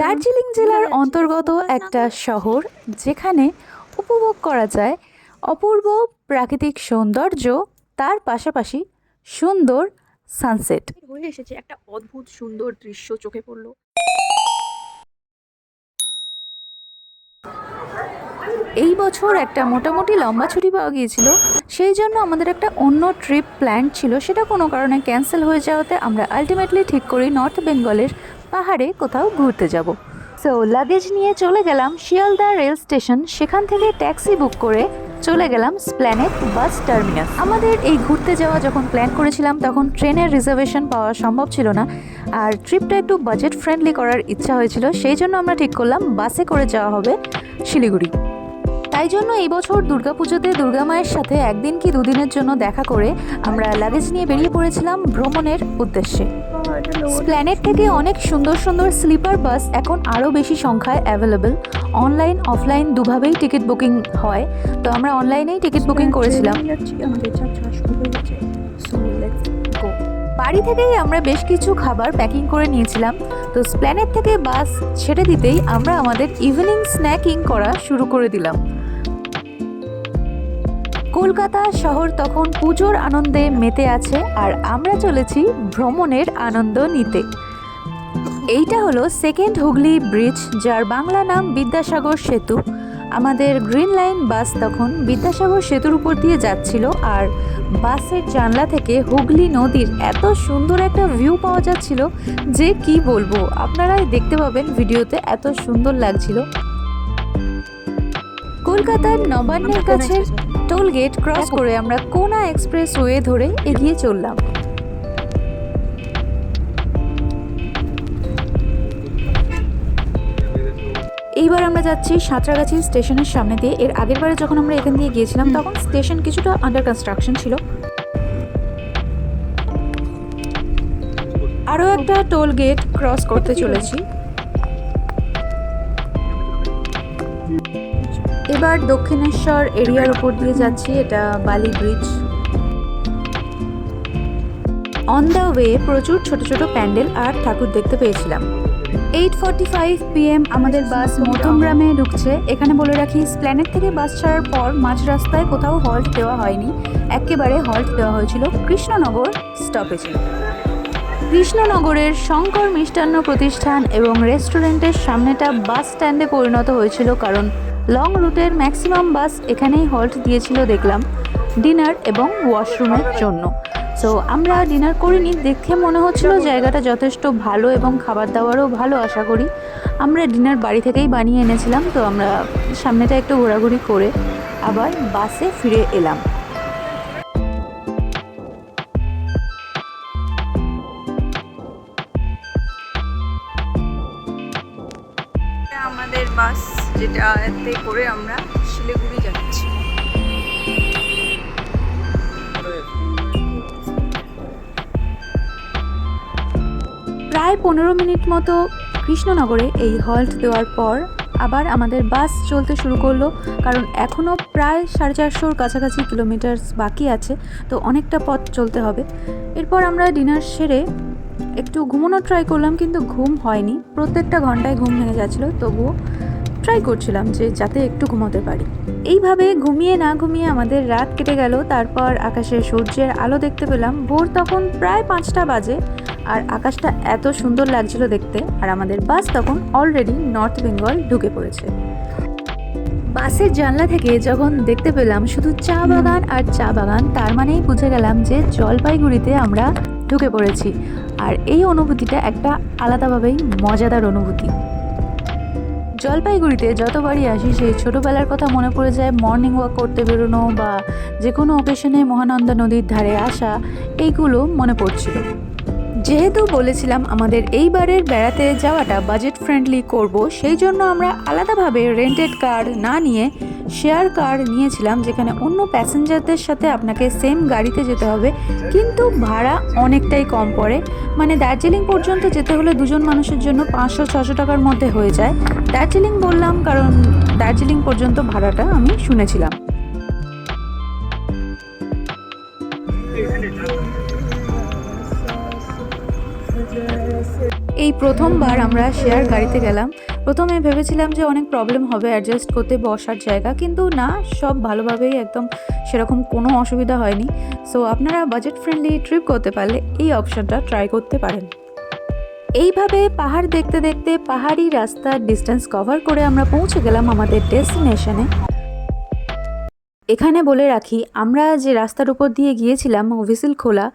দার্জিলিং জেলার। অন্তর্গত একটা শহর যেখানে উপভোগ করা যায় অপূর্ব প্রাকৃতিক সৌন্দর্য তার পাশাপাশি সুন্দর সানসেট হয়ে এসেছে একটা অদ্ভুত সুন্দর দৃশ্য চোখে পড়ল। এই বছর একটা মোটামুটি লম্বা ছুটি পাওয়া গিয়েছিল সেই জন্য আমাদের একটা অন্য ট্রিপ প্ল্যান ছিল সেটা কোনো কারণে ক্যান্সেল হয়ে যাওয়াতে আমরা আলটিমেটলি ঠিক করি নর্থ বেঙ্গলের পাহাড়ে কোথাও ঘুরতে যাব। সো লাগেজ নিয়ে চলে গেলাম শিয়ালদা রেল স্টেশন। সেখান থেকে ট্যাক্সি বুক করে চলে গেলাম স্প্ল্যানেট বাস টার্মিনাস। আমাদের এই ঘুরতে যাওয়া যখন প্ল্যান করেছিলাম, তখন ট্রেনের রিজার্ভেশন পাওয়া সম্ভব ছিল না। আর ট্রিপটা একটু বাজেট ফ্রেন্ডলি করার ইচ্ছা হয়েছিল। সেই জন্য আমরা ঠিক করলাম বাসে করে যাওয়া হবে শিলিগুড়ি। তাই জন্য এই বছর দুর্গাপুজোতে দুর্গা মায়ের সাথে একদিন কি দুদিনের জন্য দেখা করে আমরা লাগেজ নিয়ে বেরিয়ে পড়েছিলাম ভ্রমণের উদ্দেশ্যে। প্ল্যানেট থেকে অনেক সুন্দর সুন্দর স্লিপার বাস এখন আরও বেশি সংখ্যায় অ্যাভেলেবল অনলাইন অফলাইন দুভাবেই টিকিট বুকিং হয়। তো আমরা অনলাইনেই টিকিট বুকিং করেছিলাম। গো বাড়ি থেকেই আমরা বেশ কিছু খাবার প্যাকিং করে নিয়েছিলাম। তো স্প্ল্যানেট থেকে বাস ছেড়ে দিতেই আমরা আমাদের ইভিনিং স্ন্যাকিং করা শুরু করে দিলাম। কলকাতা শহর তখন পুজোর আনন্দে মেতে আছে আর আমরা চলেছি ভ্রমণের আনন্দ নিতে। এইটা হলো সেকেন্ড হুগলি ব্রিজ যার বাংলা নাম বিদ্যাসাগর সেতু। আমাদের গ্রিন লাইন বাস তখন বিদ্যাসাগর সেতুর উপর দিয়ে যাচ্ছিল আর বাসের জানলা থেকে হুগলি নদীর এত সুন্দর একটা ভিউ পাওয়া যাচ্ছিল যে কি বলব আপনারাই দেখতে পাবেন ভিডিওতে এত সুন্দর লাগছিল। কলকাতার নবান্নের কাছে টোল গেট ক্রস করে আমরা কোনা এক্সপ্রেস ওয়ে ধরে এগিয়ে চললাম। এইবার আমরা যাচ্ছি সাঁতরাগাছি স্টেশনের সামনে দিয়ে। এর আগের বারে যখন আমরা এখান দিয়ে গিয়েছিলাম তখন স্টেশন কিছুটা আন্ডার কনস্ট্রাকশন ছিল। আরও একটা টোল গেট ক্রস করতে চলেছি। এবার দক্ষিণেশ্বর এরিয়ার উপর দিয়ে যাচ্ছি, এটা বালি ব্রিজ অন দ্য ওয়ে প্রচুর ছোট ছোট প্যান্ডেল আর ঠাকুর দেখতে পেয়েছিলাম। এইট ফর্টি ফাইভ পিএম আমাদের বাস মধ্যমগ্রামে ঢুকছে। এখানে বলে রাখি স্প্ল্যানেট থেকে বাস ছাড়ার পর মাঝ রাস্তায় কোথাও হল্ট দেওয়া হয়নি। একেবারে হল্ট দেওয়া হয়েছিল কৃষ্ণনগর স্টপেজে কৃষ্ণনগরের শঙ্কর মিষ্টান্ন প্রতিষ্ঠান এবং রেস্টুরেন্টের সামনেটা বাস স্ট্যান্ডে পরিণত হয়েছিল কারণ লং রুটের ম্যাক্সিমাম বাস এখানেই হল্ট দিয়েছিল দেখলাম, ডিনার এবং ওয়াশরুমের জন্য। সো আমরা ডিনার করিনি, দেখে মনে হচ্ছিল জায়গাটা যথেষ্ট ভালো এবং খাবার দাবারও ভালো, আশা করি। আমরা ডিনার বাড়ি থেকেই বানিয়ে এনেছিলাম, তো আমরা সামনেটা একটু ঘোরাঘুরি করে আবার বাসে ফিরে এলাম। বাস যেটাতে করে আমরা শিলিগুড়ি যাচ্ছি। প্রায় পনেরো মিনিট মতো কৃষ্ণনগরে এই হল্ট দেওয়ার পর আবার আমাদের বাস চলতে শুরু করল, কারণ এখনও প্রায় সাড়ে চারশোর কাছাকাছি কিলোমিটার বাকি আছে, তো অনেকটা পথ চলতে হবে। এরপর আমরা ডিনার সেরে একটু ঘুমানোর ট্রাই করলাম, কিন্তু ঘুম হয়নি। প্রত্যেকটা ঘন্টায় ঘুম ভেঙে যাচ্ছিল, তবুও ট্রাই করছিলাম যে যাতে একটু ঘুমোতে পারি। এইভাবে ঘুমিয়ে না ঘুমিয়ে আমাদের রাত কেটে গেল তারপর আকাশে সূর্যের আলো দেখতে পেলাম। ভোর তখন প্রায় পাঁচটা বাজে আর আকাশটা এত সুন্দর লাগছিল দেখতে আর আমাদের বাস তখন অলরেডি নর্থ বেঙ্গল ঢুকে পড়েছে। বাসের জানলা থেকে যখন দেখতে পেলাম শুধু চা বাগান আর চা বাগান তার মানেই বুঝে গেলাম যে জলপাইগুড়িতে আমরা ঢুকে পড়েছি। আর এই অনুভূতিটা একটা আলাদাভাবেই মজাদার অনুভূতি। জলপাইগুড়িতে যতবারই আসি, সেই ছোটোবেলার কথা মনে পড়ে যায়। মর্নিং ওয়াক করতে বেরোনো বা যে কোনো অকেশনে মহানন্দা নদীর ধারে আসা, এইগুলো মনে পড়ছিল। যেহেতু বলেছিলাম আমাদের এইবারের বেড়াতে যাওয়াটা বাজেট ফ্রেন্ডলি করব, সেই জন্য আমরা আলাদাভাবে রেন্টেড কার না নিয়ে শেয়ার কার নিয়েছিলাম, যেখানে অন্য প্যাসেঞ্জারদের সাথে আপনাকে সেম গাড়িতে যেতে হবে, কিন্তু ভাড়া অনেকটাই কম পড়ে। মানে দার্জিলিং পর্যন্ত যেতে হলে দুজন মানুষের জন্য পাঁচশো, ছশো টাকার মধ্যে হয়ে যায়। দার্জিলিং বললাম কারণ দার্জিলিং পর্যন্ত ভাড়াটা আমি শুনেছিলাম। এই প্রথমবার আমরা শেয়ার গাড়িতে গেলাম। প্রথমে ভেবেছিলাম যে অনেক প্রবলেম হবে অ্যাডজাস্ট করতে বসার জায়গা, কিন্তু না, সব ভালোভাবেই একদম সেরকম কোনো অসুবিধা হয়নি। সো আপনারা বাজেট ফ্রেন্ডলি ট্রিপ করতে পারলে এই অপশনটা ট্রাই করতে পারেন। এইভাবে পাহাড় দেখতে দেখতে পাহাড়ি রাস্তার ডিস্টেন্স কভার করে আমরা পৌঁছে গেলাম আমাদের ডেস্টিনেশনে এখানে বলে রাখি, আমরা যে রাস্তার উপর দিয়ে গিয়েছিলাম ভিসিল খোলা,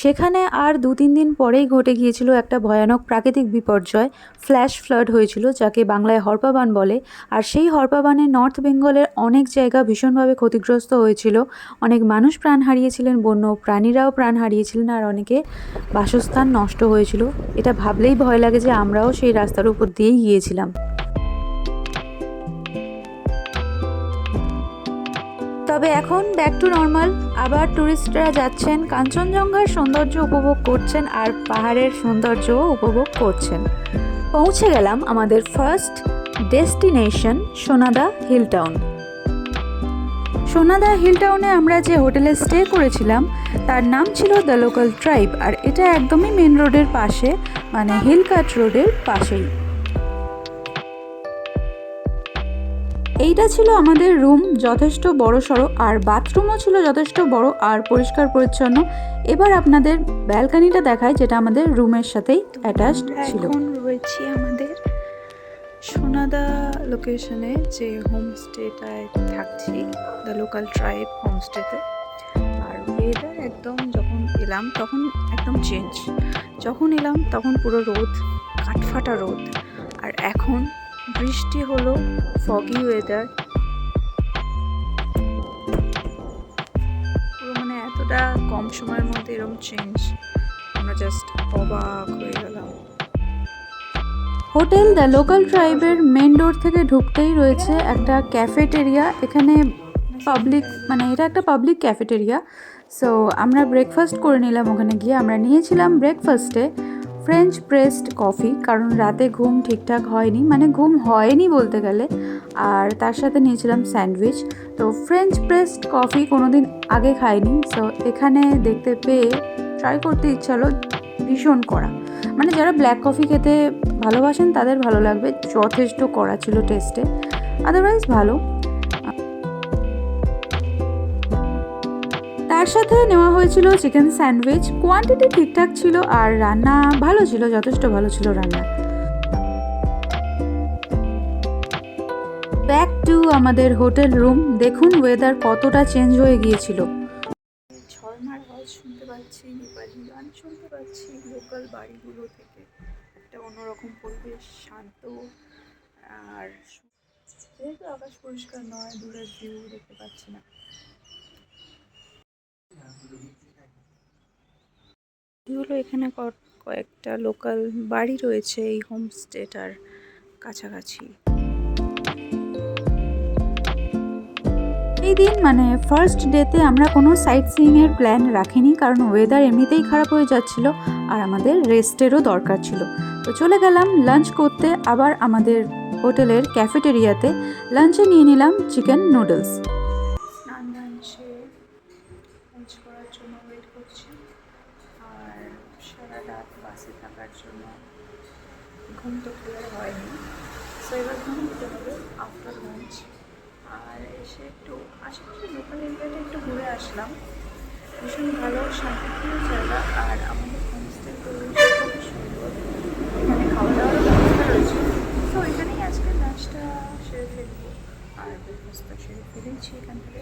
সেখানে আর দু তিন দিন পরেই ঘটে গিয়েছিল একটা ভয়ানক প্রাকৃতিক বিপর্যয়, ফ্ল্যাশ ফ্লাড হয়েছিল, যাকে বাংলায় হরপাবান বলে। আর সেই হরপাবানে নর্থ বেঙ্গলের অনেক জায়গা ভীষণভাবে ক্ষতিগ্রস্ত হয়েছিল। অনেক মানুষ প্রাণ হারিয়েছিলেন, বন্য প্রাণীরাও প্রাণ হারিয়েছিলেন, আর অনেকে বাসস্থান নষ্ট হয়েছিল। এটা ভাবলেই ভয় লাগে যে আমরাও সেই রাস্তার উপর দিয়েই গিয়েছিলাম। তবে এখন ব্যাক টু নর্মাল আবার ট্যুরিস্টরা যাচ্ছেন, কাঞ্চনজঙ্ঘার সৌন্দর্য উপভোগ করছেন আর পাহাড়ের সৌন্দর্যও উপভোগ করছেন। পৌঁছে গেলাম আমাদের first destination Sonada hill town Sonada hill টাউনে আমরা যে হোটেলে স্টে করেছিলাম, তার নাম ছিল দ্য লোকাল ট্রাইব আর এটা একদমই মেন রোডের পাশে মানে হিল কাট রোডের পাশেই। এইটা ছিল আমাদের রুম যথেষ্ট বড় সড়ো আর বাথরুমও ছিল যথেষ্ট বড় আর পরিষ্কার পরিচ্ছন্ন। এবার আপনাদের ব্যালকানিটা দেখায় যেটা আমাদের রুমের সাথেই অ্যাটাচড ছিল। এখন রয়েছি আমাদের সোনাদা লোকেশনে যে হোমস্টেটায় থাকছি দ্য লোকাল ট্রাইব হোমস্টেতে আর ওয়েদার একদম যখন এলাম তখন একদম চেঞ্জ যখন এলাম তখন পুরো রোদ কাঠফাটা রোদ। আর এখন বৃষ্টি হলো ফগি ওয়েদার পুরো মানে এতটা কম সময়ের মধ্যে এরকম চেঞ্জ আমরা জাস্ট অবাক হয়ে গেলাম। হোটেল দ্য লোকাল ট্রাইবের মেন ডোর থেকে ঢুকতেই রয়েছে একটা ক্যাফেটেরিয়া এখানে পাবলিক মানে এটা একটা পাবলিক ক্যাফেটেরিয়া সো আমরা ব্রেকফাস্ট করে নিলাম ওখানে গিয়ে। আমরা নিয়েছিলাম ব্রেকফাস্টে ফ্রেঞ্চ প্রেসড কফি কারণ রাতে ঘুম ঠিকঠাক হয়নি মানে ঘুম হয়নি বলতে গেলে। আর তার সাথে নিয়েছিলাম স্যান্ডউইচ। তো ফ্রেঞ্চ প্রেসড কফি কোনোদিন আগে খাইনি সো এখানে দেখতে পেয়ে ট্রাই করতে ইচ্ছা হলো, ভীষণ কড়া। মানে যারা ব্ল্যাক কফি খেতে ভালোবাসেন, তাদের ভালো লাগবে, যথেষ্ট কড়া ছিল টেস্টে আদারওয়াইজ ভালো। তার সাথে নেওয়া হয়েছিল চিকেন স্যান্ডউইচ। কোয়ান্টিটি ঠিকঠাক ছিল আর রান্না ভালো ছিল, যথেষ্ট ভালো ছিল রান্না। ব্যাক টু আমাদের হোটেল রুম। দেখুন ওয়েদার কতটা চেঞ্জ হয়ে গিয়েছিল। ঝর্ণার আওয়াজ শুনতে পাচ্ছি নেপালি গান শুনতে পাচ্ছি লোকাল বাড়িগুলো থেকে একটা অন্যরকম পরিবেশ, শান্ত আর যেহেতু আকাশ পরিষ্কার নয়, দূরের ভিউ দেখতে পাচ্ছি না। এগুলো এখানে কয়েকটা লোকাল বাড়ি রয়েছে এই হোমস্টেটার কাছাকাছি। এই দিন মানে ফার্স্ট ডেতে আমরা কোনো সাইট সিইংয়ের প্ল্যান রাখিনি কারণ ওয়েদার এমনিতেই খারাপ হয়ে যাচ্ছিল আর আমাদের রেস্টেরও দরকার ছিল। তো চলে গেলাম লাঞ্চ করতে, আবার আমাদের হোটেলের ক্যাফেটেরিয়াতে লাঞ্চে নিয়ে নিলাম চিকেন নুডলস স্নান দান সেরে লাঞ্চ করার জন্য ওয়েট করছি আর সারা রাত বাসে থাকার জন্য ঘুম তো ক্লিয়ার হয়নি সো এবার ঘুম দিতে হবে আফটার লাঞ্চ আর এসে একটু আশেপাশে লোকাল এরিয়াটা একটু ঘুরে আসলাম ভীষণ ভালো শান্তিপ্রিয় জায়গা আর আমাদের হোমস্টে পরিবেশ খুবই সুন্দর এখানে খাওয়া দাওয়ার ব্যবস্থা রয়েছে তো এখানেই আজকে লাঞ্চটা সেরে ফেলব আর এখান থেকে।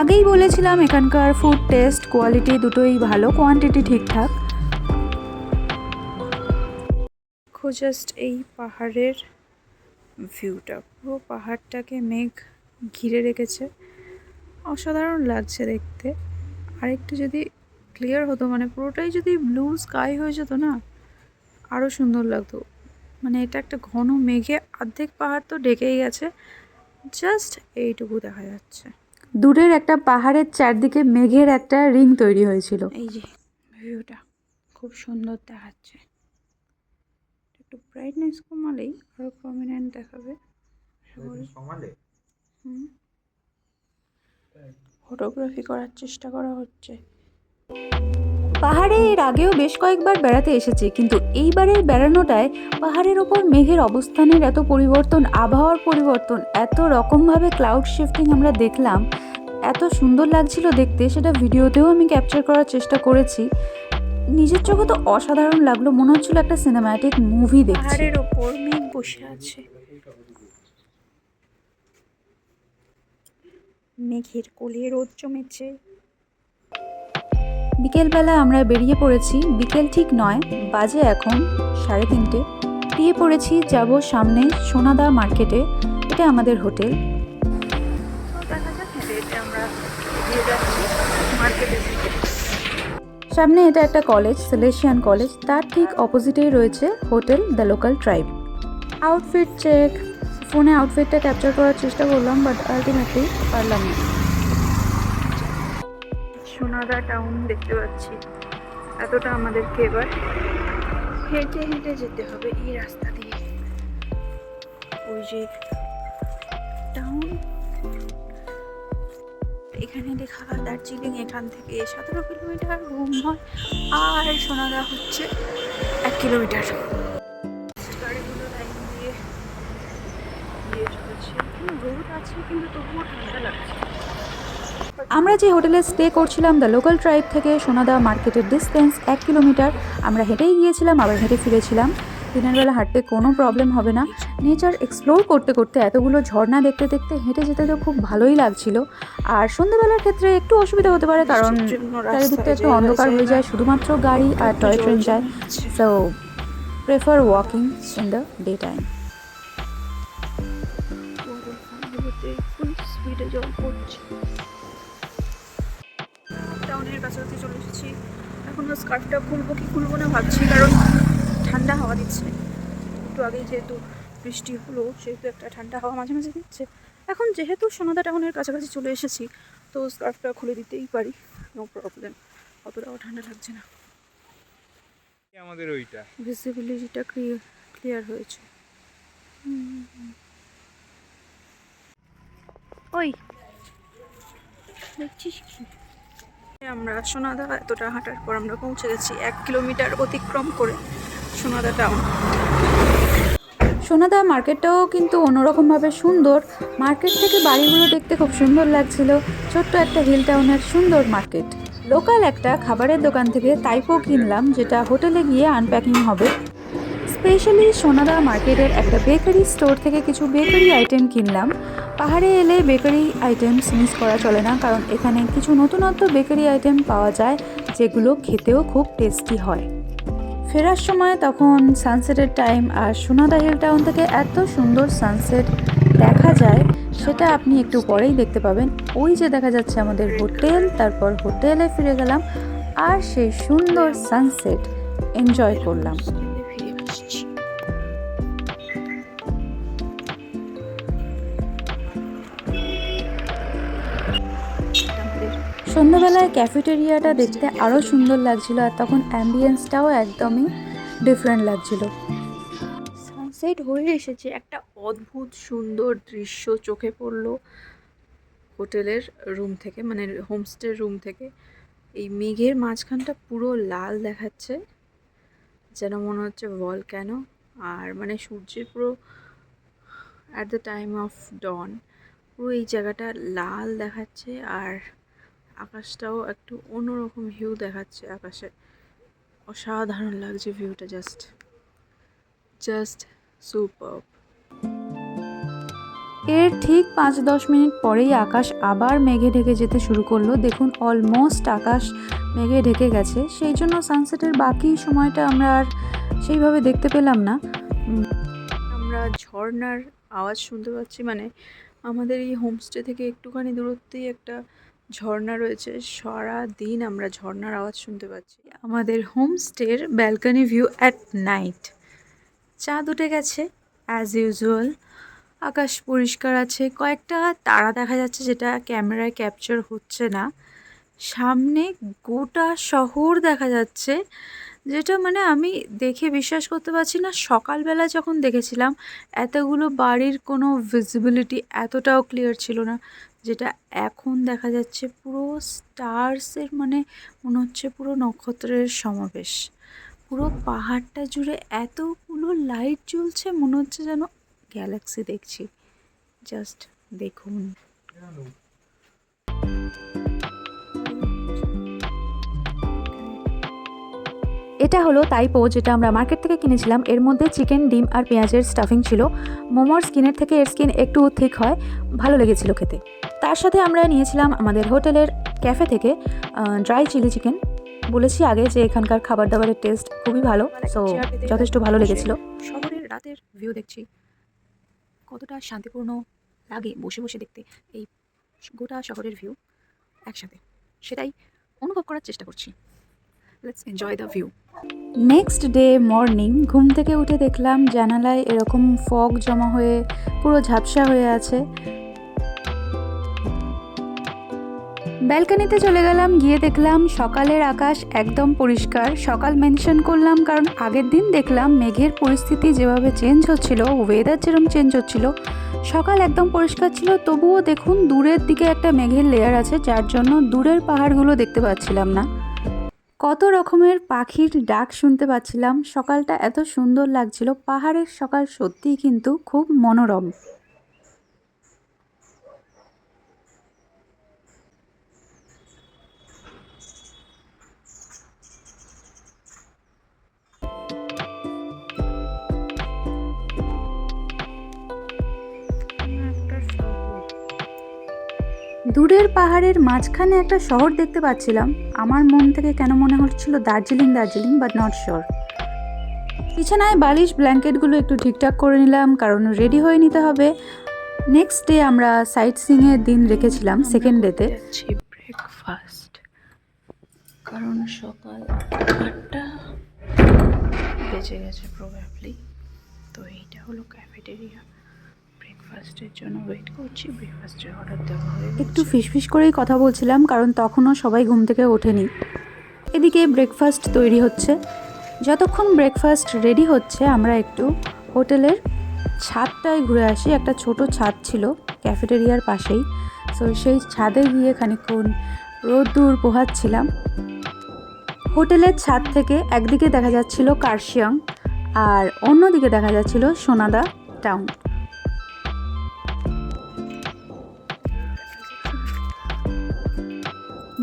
আগেই বলেছিলাম এখানকার ফুড টেস্ট কোয়ালিটি দুটোই ভালো কোয়ান্টিটি ঠিকঠাক। জাস্ট এই পাহাড়ের ভিউটা পুরো পাহাড়টাকে মেঘ ঘিরে রেখেছে। অসাধারণ লাগছে দেখতে। আরেকটু যদি ক্লিয়ার হতো মানে পুরোটাই যদি ব্লু স্কাই হয়ে যেত না আরও সুন্দর লাগতো। মানে এটা একটা ঘন মেঘে অর্ধেক পাহাড় তো ঢেকেই গেছে জাস্ট এইটুকু দেখা যাচ্ছে। দূরের একটা পাহাড়ের চারদিকে মেঘের একটা রিং তৈরি হয়েছিল। এই যে ভিউটা খুব সুন্দর দেখাচ্ছে। একটু ব্রাইটনেস কমালেই আরও প্রমিনেন্ট দেখাবে। কমালে? হুম। ফটোগ্রাফি করার চেষ্টা করা হচ্ছে। পাহাড়ে এর আগেও বেশ কয়েকবার বেড়াতে এসেছি, কিন্তু এইবারের বেড়ানোটায় পাহাড়ের ওপর মেঘের অবস্থানের এত পরিবর্তন, আবহাওয়ার পরিবর্তন, এত রকমভাবে ক্লাউড শিফটিং আমরা দেখলাম, এত সুন্দর লাগছিল দেখতে, সেটা ভিডিওতেও আমি ক্যাপচার করার চেষ্টা করেছি। নিজের চোখে তো অসাধারণ লাগল, মনে হচ্ছিল একটা সিনেম্যাটিক মুভি দেখছি। ওপর মেঘ বসে আছে। মেঘের কোলে রোদ জমেছে। বিকেলবেলা আমরা বেরিয়ে পড়েছি, বিকেল ঠিক নয়, বাজে এখন সাড়ে তিনটে। দিয়ে পড়েছি, যাব সামনে সোনাদা মার্কেটে, এটা আমাদের হোটেল। সামনে এটা একটা কলেজ, সিলেশিয়ান কলেজ, তার ঠিক অপোজিটেই রয়েছে hotel, the local tribe. Outfit check. ফোনে আউটফিটটা ক্যাপচার করার চেষ্টা করলাম, বাট আলটিমেটলি পারলাম না। সোনাদা টাউন দেখতে পাচ্ছি। এতটা আমাদেরকে এবার হেঁটে হেঁটে যেতে হবে এই রাস্তা দিয়ে। ওই যে টাউন এখানে লেখা দার্জিলিং, এখান থেকে সতেরো কিলোমিটার ঘুম হয়। আর সোনাদা হচ্ছে এক কিলোমিটার। গাড়িগুলো দিয়ে আছে, কিন্তু তবুও ঠান্ডা লাগছে। আমরা যে হোটেলে স্টে করছিলাম দ্য লোকাল ট্রাইব থেকে সোনাদা মার্কেটের ডিস্টেন্স এক কিলোমিটার আমরা হেঁটেই গিয়েছিলাম আবার হেঁটে ফিরেছিলাম। দিনের বেলা হাঁটতে কোনো প্রবলেম হবে না। নেচার এক্সপ্লোর করতে করতে এতগুলো ঝর্ণা দেখতে দেখতে হেঁটে যেতে তো খুব ভালোই লাগছিল। আর সন্ধ্যেবেলার ক্ষেত্রে একটু অসুবিধা হতে পারে কারণ চারিদিকটা একটু অন্ধকার হয়ে যায় শুধুমাত্র গাড়ি আর টয় ট্রেন যায়। So prefer walking in the day time স্পিডে জল পড়ছে। টাউনের কাছাকাছি চলে এসেছি। এখনও স্কার্ফটা খুলবো কি খুলবো না ভাবছি কারণ ঠান্ডা হাওয়া দিচ্ছে। একটু আগেই যেহেতু বৃষ্টি হলো সেহেতু একটা ঠান্ডা হাওয়া মাঝে মাঝে দিচ্ছে। এখন যেহেতু সোনাদা টাউনের কাছাকাছি চলে এসেছি তো স্কার্ফটা খুলে দিতেই পারি। নো প্রবলেম অতটাও ঠান্ডা লাগছে না। আমাদের ওইটা? ভিজিবিলিটিটা ক্লিয়ার ক্লিয়ার হয়েছে। ওই দেখছিস কি? আমরা সোনাদা এতটা হাঁটার পর আমরা পৌঁছে গেছি এক কিলোমিটার অতিক্রম করে সোনাদা টাউন সোনাদা মার্কেটটাও কিন্তু অন্যরকমভাবে সুন্দর। মার্কেট থেকে বাড়িগুলো দেখতে খুব সুন্দর লাগছিল। ছোট্ট একটা হিল টাউনের সুন্দর মার্কেট। লোকাল একটা খাবারের দোকান থেকে তাইপো কিনলাম, যেটা হোটেলে গিয়ে আনপ্যাকিং হবে। স্পেশালি সোনাদা মার্কেটের একটা বেকারি স্টোর থেকে কিছু বেকারি আইটেম কিনলাম। পাহাড়ে এলে বেকারি আইটেমস মিস করা চলে না, কারণ এখানে কিছু নতুনত্ব বেকারি আইটেম পাওয়া যায়, যেগুলো খেতেও খুব টেস্টি হয়। ফেরার সময় তখন সানসেটের টাইম আর সোনাদা হিল টাউন থেকে এত সুন্দর সানসেট দেখা যায়, সেটা আপনি একটু পরেই দেখতে পাবেন। ওই যে দেখা যাচ্ছে আমাদের হোটেল, তারপর হোটেলে ফিরে গেলাম আর সেই সুন্দর সানসেট এনজয় করলাম। সন্ধ্যাবেলায় ক্যাফেটেরিয়াটা দেখতে আরও সুন্দর লাগছিল আর তখন অ্যাম্বিয়েন্সটাও একদমই ডিফারেন্ট লাগছিল। সানসেট হয়ে এসেছে, একটা অদ্ভুত সুন্দর দৃশ্য চোখে পড়ল হোটেলের রুম থেকে মানে হোমস্টের রুম থেকে। এই মেঘের মাঝখানটা পুরো লাল দেখাচ্ছে, যেন মনে হচ্ছে বল কেন আর মানে সূর্যের পুরো at the time of dawn পুরো এই জায়গাটা লাল দেখাচ্ছে, আর আকাশটাও একটু অন্যরকম ভিউ দেখাচ্ছে আকাশে। অসাধারণ লাগছে ভিউটা জাস্ট জাস্ট সুপার এর ঠিক পাঁচ দশ মিনিট পরেই আকাশ আবার মেঘে ঢেকে যেতে শুরু করল। দেখুন অলমোস্ট আকাশ মেঘে ঢেকে গেছে। সেই জন্য সানসেটের বাকি সময়টা আমরা আর সেইভাবে দেখতে পেলাম না। আমরা ঝর্নার আওয়াজ শুনতে পাচ্ছি মানে আমাদের এই হোমস্টে থেকে একটুখানি দূরত্বেই একটা ঝর্ণা রয়েছে, সারা দিন আমরা ঝর্ণার আওয়াজ শুনতে পাচ্ছি। আমাদের হোমস্টের ব্যালকনি ভিউ অ্যাট নাইট। চাঁদ উঠে গেছে অ্যাজ ইউজুয়াল আকাশ পরিষ্কার আছে, কয়েকটা তারা দেখা যাচ্ছে যেটা ক্যামেরায় ক্যাপচার হচ্ছে না। সামনে গোটা শহর দেখা যাচ্ছে, যেটা মানে আমি দেখে বিশ্বাস করতে পারছি না। সকালবেলা যখন দেখেছিলাম, এতগুলো বাড়ির কোনো ভিজিবিলিটি এতটাও ক্লিয়ার ছিল না। যেটা এখন দেখা যাচ্ছে পুরো স্টার্সের মানে মনে হচ্ছে পুরো নক্ষত্রের সমাবেশ। পুরো পাহাড়টা জুড়ে এতগুলো লাইট জ্বলছে, মনে হচ্ছে যেন গ্যালাক্সি দেখছি। জাস্ট দেখুন। এটা হলো তাইপো যেটা আমরা মার্কেট থেকে কিনেছিলাম। এর মধ্যে চিকেন ডিম আর পেঁয়াজের স্টাফিং ছিল। মোমোর স্কিনের থেকে এর স্কিন একটু ঠিক হয়। ভালো লেগেছিল খেতে। তার সাথে আমরা নিয়েছিলাম আমাদের হোটেলের ক্যাফে থেকে ড্রাই চিলি চিকেন বলেছি আগে যে এখানকার খাবার দাবারের টেস্ট খুবই ভালো সো যথেষ্ট ভালো লেগেছিল। শহরের রাতের ভিউ দেখছি কতটা শান্তিপূর্ণ লাগে বসে বসে দেখতে এই গোটা শহরের ভিউ একসাথে। সেটাই অনুভব করার চেষ্টা করছি। Let's enjoy the view next day morning ঘুম থেকে উঠে দেখলাম জানালায় এরকম ফগ জমা হয়ে পুরো ঝাপসা হয়ে আছে। ব্যালকানিতে চলে গেলাম, গিয়ে দেখলাম সকালের আকাশ একদম পরিষ্কার। সকাল মেনশন করলাম কারণ আগের দিন দেখলাম মেঘের পরিস্থিতি যেভাবে চেঞ্জ হচ্ছিল ওয়েদার যেরকম চেঞ্জ হচ্ছিল, সকাল একদম পরিষ্কার ছিল। তবুও দেখুন দূরের দিকে একটা মেঘের লেয়ার আছে, যার জন্য দূরের পাহাড়গুলো দেখতে পাচ্ছিলাম না। কত রকমের পাখির ডাক শুনতে পাচ্ছিলাম। সকালটা এত সুন্দর লাগছিল। পাহাড়ের সকাল সত্যিই কিন্তু খুব মনোরম। দূরের পাহাড়ের মাঝখানে একটা শহর দেখতে পাচ্ছিলাম। আমার মন থেকে কেন মনে হচ্ছিল Darjeeling Darjeeling but not sure বিছানায় বালিশ ব্ল্যাঙ্কেটগুলো একটু ঠিকঠাক করে নিলাম কারণ রেডি হয়ে নিতে হবে। নেক্সট ডে আমরা সাইট সিংয়ের দিন রেখেছিলাম সেকেন্ড ডেতে ব্রেকফাস্ট কারণ সকাল আটটা বেজে গেছে প্রবাবলি তো এইটা হলো ক্যাফেটেরিয়া অর্ডার দেওয়া হয়ে একটু। ফিসফিস করেই কথা বলছিলাম, কারণ তখনও সবাই ঘুম থেকে ওঠেনি। এদিকে ব্রেকফাস্ট তৈরি হচ্ছে। যতক্ষণ ব্রেকফাস্ট রেডি হচ্ছে, আমরা একটু হোটেলের ছাদটায় ঘুরে আসি। একটা ছোট ছাদ ছিল ক্যাফেটেরিয়ার পাশেই। সো সেই ছাদে গিয়ে খানিকক্ষণ রোদ্দুর পোহাচ্ছিলাম। হোটেলের ছাদ থেকে একদিকে দেখা যাচ্ছিল কার্শিয়াং, আর অন্যদিকে দেখা যাচ্ছিল সোনাদা টাউন।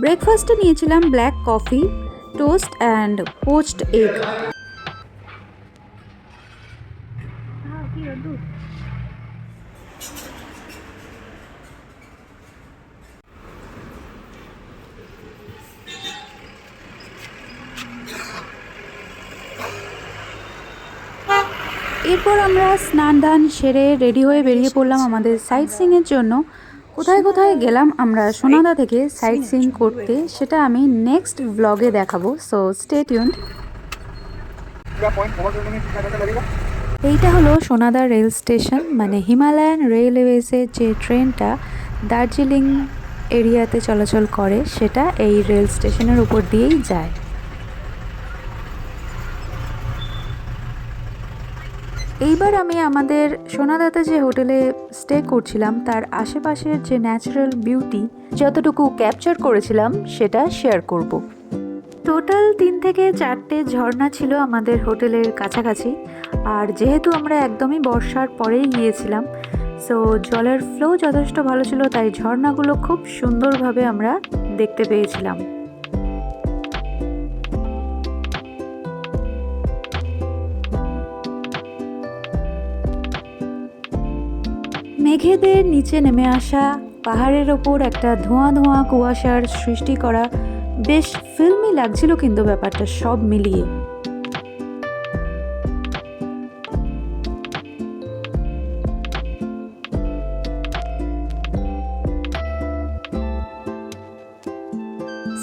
ব্রেকফাস্টে নিয়েছিলাম black coffee toast and poached egg এরপর আমরা স্নান দান সেরে রেডি হয়ে বেরিয়ে পড়লাম আমাদের সাইট সিংয়ের জন্য। কোথায় কোথায় গেলাম আমরা সোনাদা থেকে সাইট সিং করতে সেটা আমি নেক্সট ব্লগে দেখাবো সো স্টে টিউন্ড এইটা হলো সোনাদা রেল স্টেশন মানে হিমালয়ান রেলওয়েজের যে ট্রেনটা দার্জিলিং এরিয়াতে চলাচল করে সেটা এই রেল স্টেশনের উপর দিয়েই যায়। এইবার আমি আমাদের সোনাদাতে যে হোটেলে স্টে করছিলাম, তার আশেপাশের যে ন্যাচারাল বিউটি যতটুকু ক্যাপচার করেছিলাম, সেটা শেয়ার করব। টোটাল তিন থেকে চারটে ঝর্ণা ছিল আমাদের হোটেলের কাছাকাছি। আর যেহেতু আমরা একদমই বর্ষার পরেই গিয়েছিলাম সো জলের ফ্লো যথেষ্ট ভালো ছিল, তাই ঝর্ণাগুলো খুব সুন্দরভাবে আমরা দেখতে পেয়েছিলাম। মেঘেদের নিচে নেমে আসা, পাহাড়ের ওপর একটা ধোঁয়া ধোঁয়া কুয়াশার সৃষ্টি করা বেশ ফিল্মি লাগছিল কিন্তু ব্যাপারটা সব মিলিয়ে।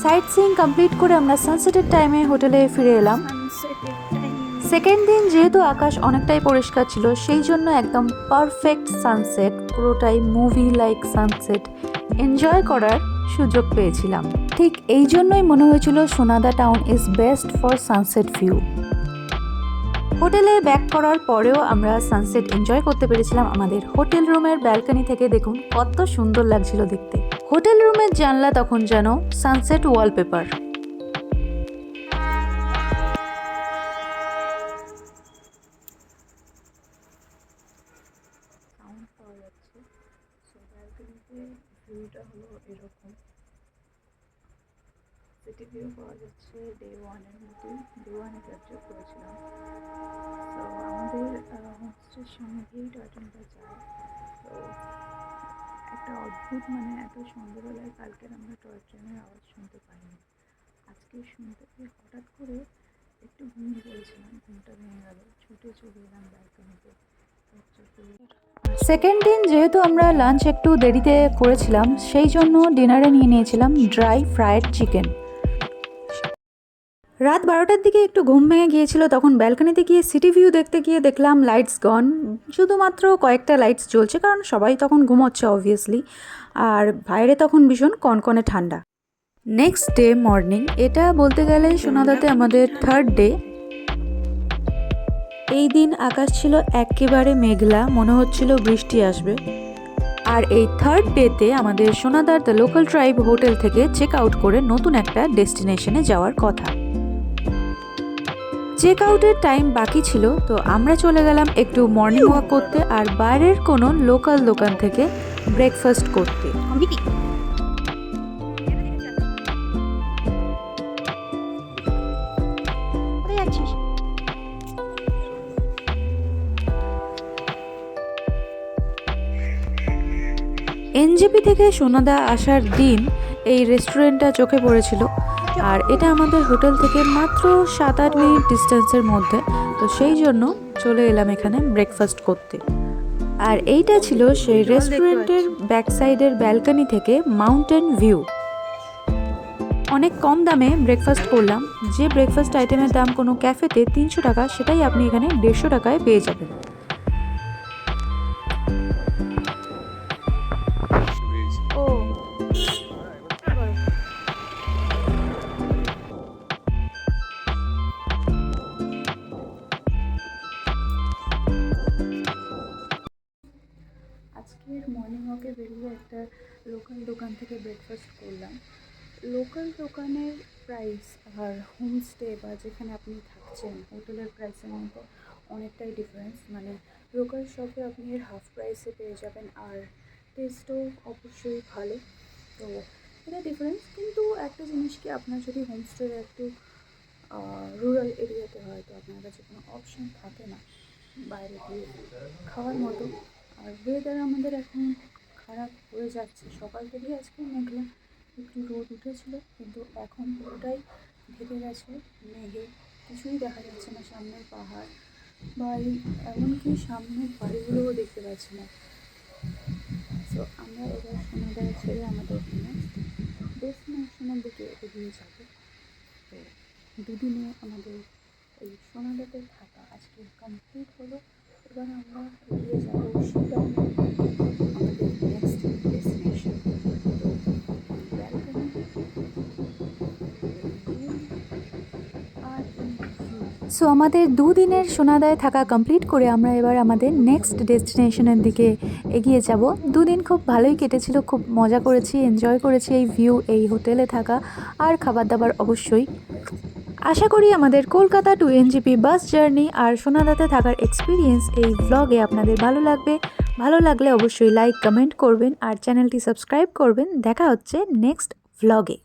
সাইট সিইং কমপ্লিট করে আমরা সানসেটের টাইমে হোটেলে ফিরে এলাম। সেকেন্ড দিন যেহেতু আকাশ অনেকটাই পরিষ্কার ছিল, সেই জন্য একদম পারফেক্ট সানসেট পুরোটাই মুভি লাইক সানসেট এনজয় করার সুযোগ পেয়েছিলাম। ঠিক এই জন্যই মনে হয়েছিল Sonada town is best for sunset view হোটেলে ব্যাক করার পরেও আমরা সানসেট এনজয় করতে পেরেছিলাম আমাদের হোটেল রুমের ব্যালকনি থেকে। দেখুন, কত সুন্দর লাগছিল দেখতে। হোটেল রুমের জানলা তখন যেন সানসেট ওয়ালপেপার পাওয়া যাচ্ছে ডে ওয়ানের ডে ওয়ানে ক্যাপচার করেছিলাম। সো আমাদের টয়টনটা যায়। তো, একটা অদ্ভুত মানে এত কালকের আমরা টয় ট্রেনের আওয়াজ শুনতে পাইনি। আজকে শুনতে পেয়ে হঠাৎ করে একটু ঘুমিয়ে পড়েছিলাম ঘুমটা ভেঙে গেল। ছুটে চলে এলাম ব্যালকনিতে। সেকেন্ড দিন যেহেতু আমরা লাঞ্চ একটু দেরিতে করেছিলাম, সেই জন্য ডিনারে নিয়ে নিয়েছিলাম ড্রাই ফ্রায়েড চিকেন রাত বারোটার দিকে একটু ঘুম ভেঙে গিয়েছিল, তখন ব্যালকনিতে গিয়ে সিটি ভিউ দেখতে গিয়ে দেখলাম লাইটস গন শুধুমাত্র কয়েকটা লাইটস জ্বলছে, কারণ সবাই তখন ঘুমোচ্ছে অবভিয়াসলি আর বাইরে তখন ভীষণ কনকনে ঠান্ডা। নেক্সট ডে মর্নিং এটা বলতে গেলে সোনাদাতে আমাদের থার্ড ডে এই দিন আকাশ ছিল একেবারে মেঘলা, মনে হচ্ছিল বৃষ্টি আসবে। আর এই থার্ড ডেতে আমাদের সোনাদার দ্য লোকাল ট্রাইব হোটেল থেকে চেক আউট করে নতুন একটা ডেস্টিনেশনে যাওয়ার কথা। চেক আউটের টাইম বাকি ছিল তো আমরা চলে গেলাম একটু মর্নিং ওয়াক করতে আর বাইরের কোনো লোকাল দোকান থেকে ব্রেকফাস্ট করতে। এনজেপি থেকে সোনাদা আসার দিন এই রেস্টুরেন্টটা চোখে পড়েছিল। আর এটা আমাদের হোটেল থেকে মাত্র সাত আট মিনিট ডিস্টেন্সের মধ্যে। তো সেই জন্য চলে এলাম এখানে ব্রেকফাস্ট করতে। আর এইটা ছিল সেই রেস্টুরেন্টের ব্যাক সাইডের ব্যালকনি থেকে মাউন্টেন ভিউ অনেক কম দামে ব্রেকফাস্ট করলাম। যে ব্রেকফাস্ট আইটেমের দাম কোনো ক্যাফেতে তিনশো টাকা সেটাই আপনি এখানে দেড়শো টাকায় পেয়ে যাবেন। লোকাল দোকানের প্রাইস আর হোমস্টে বা যেখানে আপনি থাকছেন হোটেলের প্রাইসের মধ্যে অনেকটাই ডিফারেন্স মানে লোকাল শপে আপনি এর হাফ প্রাইসে পেয়ে যাবেন আর টেস্টও অবশ্যই ভালো। তো এটা ডিফারেন্স কিন্তু একটা জিনিস কি, আপনার যদি হোমস্টে একটু রুরাল এরিয়াতে হয়, তো আপনার কাছে কোনো অপশন থাকে না বাইরে গিয়ে খাওয়ার মতো। আর ওয়েদার আমাদের এখন খারাপ হয়ে যাচ্ছে। সকাল থেকেই আজকে মেঘলা। একটু রোদ উঠেছিল, কিন্তু এখন পুরোটাই ঢেকে গেছে মেঘে। কিছুই দেখা যাচ্ছে না সামনের পাহাড় বা এই এমনকি সামনের বাড়িগুলোও দেখতে পাচ্ছি না। তো আমরা এবার সোনাদায় ছেড়ে আমাদের নেক্সট ডেস্টিনেশনের দিকে এগিয়ে যাব। তো, দুদিনে আমাদের এই সোনাদাতে থাকা আজকে কমপ্লিট হলো। এবার আমরা এগিয়ে যাব শিলং, আমাদের নেক্সট সো আমাদের দুদিনের সোনাদায় থাকা কমপ্লিট করে আমরা এবার আমাদের নেক্সট ডেস্টিনেশনের দিকে এগিয়ে যাব। দুদিন খুব ভালোই কেটেছিল, খুব মজা করেছি এনজয় করেছি এই ভিউ এই হোটেলে থাকা আর খাবার দাবার অবশ্যই। আশা করি আমাদের Kolkata to NJP bus journey আর সোনাদাতে থাকার এক্সপিরিয়েন্স এই ভ্লগে আপনাদের ভালো লাগবে। ভালো লাগলে অবশ্যই লাইক কমেন্ট করবেন আর চ্যানেলটি সাবস্ক্রাইব করবেন। দেখা হচ্ছে নেক্সট ভ্লগে